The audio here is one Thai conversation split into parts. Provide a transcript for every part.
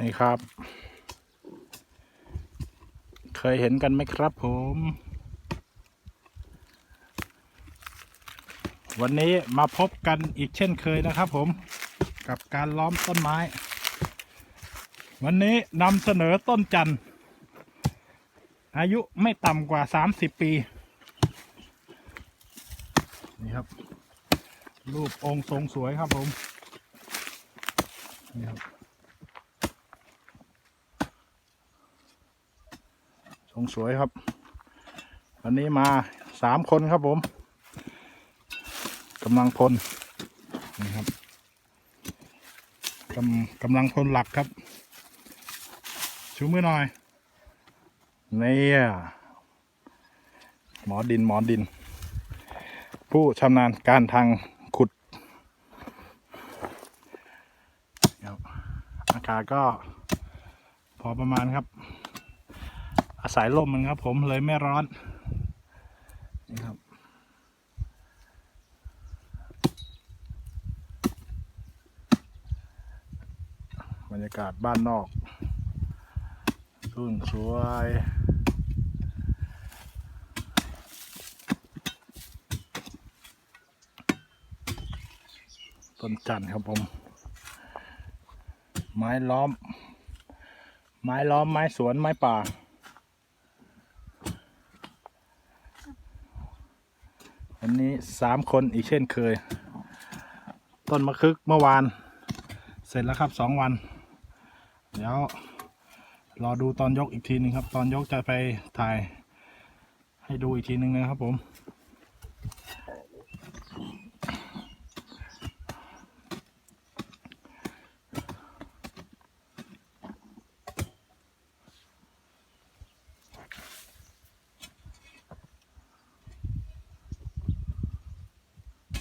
นี่ครับ เคยเห็นกันไหมครับผม วันนี้มาพบกันอีกเช่นเคยนะครับผม กับการล้อมต้นไม้ วันนี้นำเสนอต้นจันทร์อายุไม่ต่ำกว่า 30 ปี นี่ครับ รูปองค์ทรงสวยครับผม นี่ครับ ทร งสวยครับ วันนี้มาสามคนครับผมกำลังพลนี่ครับกำกำลังพลหลักครับ ชูมือหน่อยนี่อะหมอดินหมอดิน ผู้ชำนาญการทางขุด อากาศก็พอประมาณครับ อาศัยลมมันครับผมเลยไม่ร้อนนี่ครับบรรยากาศบ้านนอกรุ่นสวยต้นจันทร์ครับผม ไม้ล้อม ไม้ล้อมไม้สวนไม้ป่า วันนี้สามคนอีกเช่นเคย ต้นมะคึกเมื่อวาน เสร็จแล้วครับสองวัน เดี๋ยวรอดูตอนยกอีกทีหนึงครับ ตอนยกจะไปถ่ายให้ดูอีกทีหนึงนะครับผม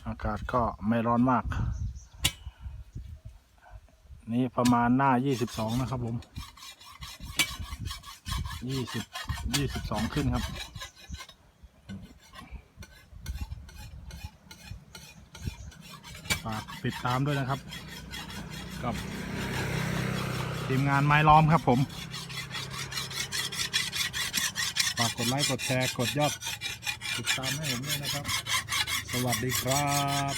อากาศก็ไม่ร้อนมาก นี่ประมาณหน้า 22 นะครับผม 20 22 ขึ้นครับ ฝากติดตามด้วยนะครับ กับทีมงานไม้ล้อมครับผม ฝากกดไลค์ กดแชร์ กดยอดติดตามให้ผมด้วยนะครับ สวัสดีครับ